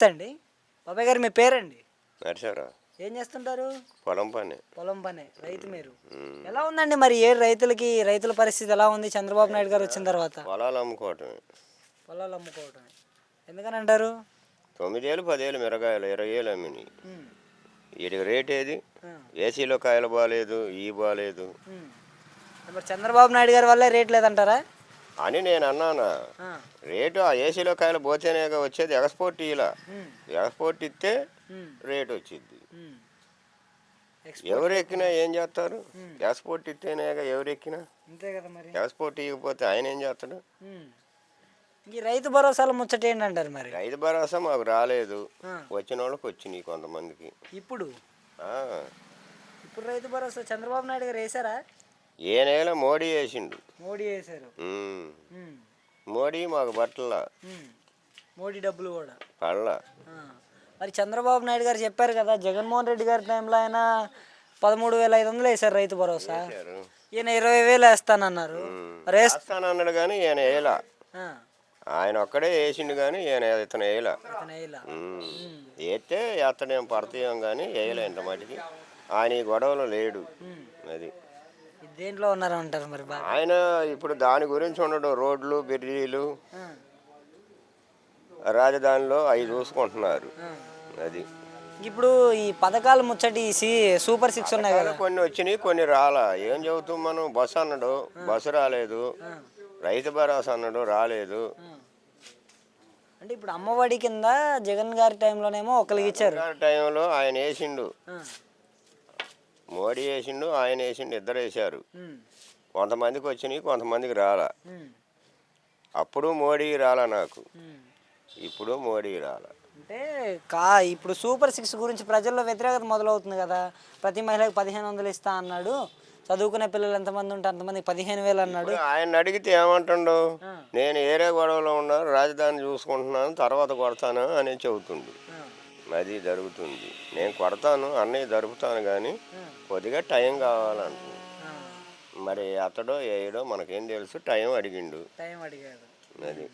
అండి బాబాయ్ గారు మీ పేరండి? ఏం చేస్తుంటారు? పొలం పని. పొలం పనే. రైతు మీరు. ఎలా ఉందండి మరి ఏ రైతులకి రైతుల పరిస్థితి ఎలా ఉంది? చంద్రబాబు నాయుడు గారు వచ్చిన తర్వాత? పొలాలు అమ్ముకోవటమే. పొలాలు అమ్ముకోవటం ఎందుకని అంటారు తొమ్మిదేళ్ళు పదేళ్ళు మిరగాయలు ఇరవై ఏళ్ళు అమ్మినాయి. ఉమ్, వీటికి రేట్ ఏది? ఏసీలో కాయలు బాగాలేదు ఈ బాగాలేదు. మరి చంద్రబాబు నాయుడు గారి వల్లే రేట్ లేదంటారా? అని నేను అన్నానా. రేటు ఆ ఏసీలో కాయలు పోతేనే వచ్చేది ఎక్స్పోర్ట్ ఇలా ఎక్స్పోర్ట్ ఇస్తే రేట్ వచ్చింది. ఎవరు ఎక్కినా ఏం చేస్తారు? ఎక్స్పోర్ట్ ఇస్తేనే ఎవరు ఎక్కినా ఎక్స్పోర్ట్ ఇవ్వకపోతే ఆయన ఏం చేస్తాడు. ఈ రైతు భరోసాల ముచ్చట ఏంటంటారు మరి? రైతు భరోసా మాకు రాలేదు. వచ్చిన వాళ్ళకి వచ్చినాయి కొంతమందికి. ఇప్పుడు. ఇప్పుడు రైతు భరోసా చంద్రబాబు నాయుడు గారు వేశారా? ఏ నెల మోడీ వేసిండు. మోడీ వేశారు. ఉమ్, మోడీ మాకు బట్టల. మోడీ డబ్బులు కూడా. ఆ. మరి చంద్రబాబు నాయుడు గారు చెప్పారు కదా జగన్మోహన్ రెడ్డి గారి టైంలో ఆయన పదమూడు వేల ఐదు వందలు వేశారు రైతు భరోసా. ఈయన ఇరవై వేలు వేస్తానన్నారు. వేస్తానన్నాడు కానీ ఈయన వేయలా. ఆయన ఒక్కడే వేసిండు కానీ ఈయన ఇతను వేయలా. వేస్తే ఎత్తడేం పడతాయేం కానీ వేయలే ఇంత మటుకి ఆయన ఈ గొడవలో లేడు. అది. దేంట్లో ఉన్నారంటారు మరి బాగా ఆయన ఇప్పుడు దాని గురించి ఉండడు రోడ్లు బిర్రీలు. రాజధానిలో అవి చూసుకుంటున్నారు. అది. ఇప్పుడు ఈ పథకాలు ముచ్చటి ఈ సి సూపర్ సిక్స్ ఉన్నాయి కదా. కొన్ని వచ్చినాయి కొన్ని రాలా. ఏం చెబుతాం మనం? బస్సు అన్నాడు బస్సు రాలేదు. రైతు భరోసా అన్నాడు రాలేదు. అంటే ఇప్పుడు అమ్మఒడి కింద జగన్ గారి టైంలోనేమో ఒకరికి ఇచ్చారు. టైంలో ఆయన వేసిండు. మోడీ వేసిండు ఆయన వేసిండు ఇద్దరు వేశారు. కొంతమందికి వచ్చినాయి కొంతమందికి రాలా. అప్పుడు మోడీ రాలా నాకు. ఇప్పుడు మోడీ రాలా. అంటే కా ఇప్పుడు సూపర్ సిక్స్ గురించి ప్రజల్లో వ్యతిరేకత మొదలవుతుంది కదా. ప్రతి మహిళకు పదిహేను వందలు ఇస్తా అన్నాడు. చదువుకునే పిల్లలు ఎంతమంది ఉంటే అంతమందికి పదిహేను వేలు అన్నాడు. ఆయన అడిగితే ఏమంటుండు. నేను ఏరే గొడవలో ఉన్నాను రాజధాని చూసుకుంటున్నాను తర్వాత కొడతాను అని చెబుతుండు. ఆ, అది జరుగుతుంది. నేను కొడతాను అన్నయ్య జరుపుతాను కానీ కొద్దిగా టైం కావాలంటున్నాను ఆ. మరి అతడో ఏడో మనకేం తెలుసు టైం అడిగిండు. టైం అడిగాడు. అది.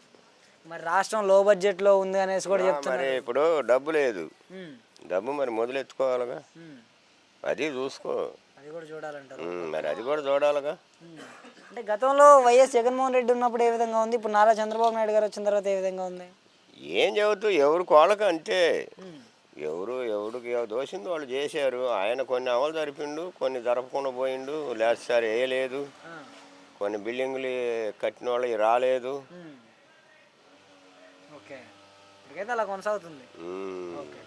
మరి రాష్ట్రం లో బడ్జెట్లో ఉంది అనేసి కూడా చెప్తున్నారు. మరి ఇప్పుడు డబ్బు లేదు. డబ్బు మరి మొదలెత్తుకోవాలిగా. అది చూసుకో. అది కూడా చూడాలంటారు. ఉమ్, మరి అది కూడా చూడాలిగా. అంటే గతంలో వైఎస్ జగన్మోహన్ రెడ్డి ఉన్నప్పుడు ఏ విధంగా ఉంది? ఇప్పుడు నారా చంద్రబాబు నాయుడు గారు వచ్చిన తర్వాత ఏ విధంగా ఉంది? ఏం చెబుతూ ఎవరు కోళ్ళకి అంతే ఉమ్, ఎవరు ఎవరికి ఎవ- దోషింది వాళ్ళు చేశారు. ఆయన కొన్ని అమలు జరిపిండు కొన్ని జరపకుండా పోయిండు లేదు సార్ వేయలేదు. కొన్ని బిల్డింగులు కట్టిన వాళ్ళకి రాలేదు. ఓకే. అలా కొనసాగుతుంది. ఓకే.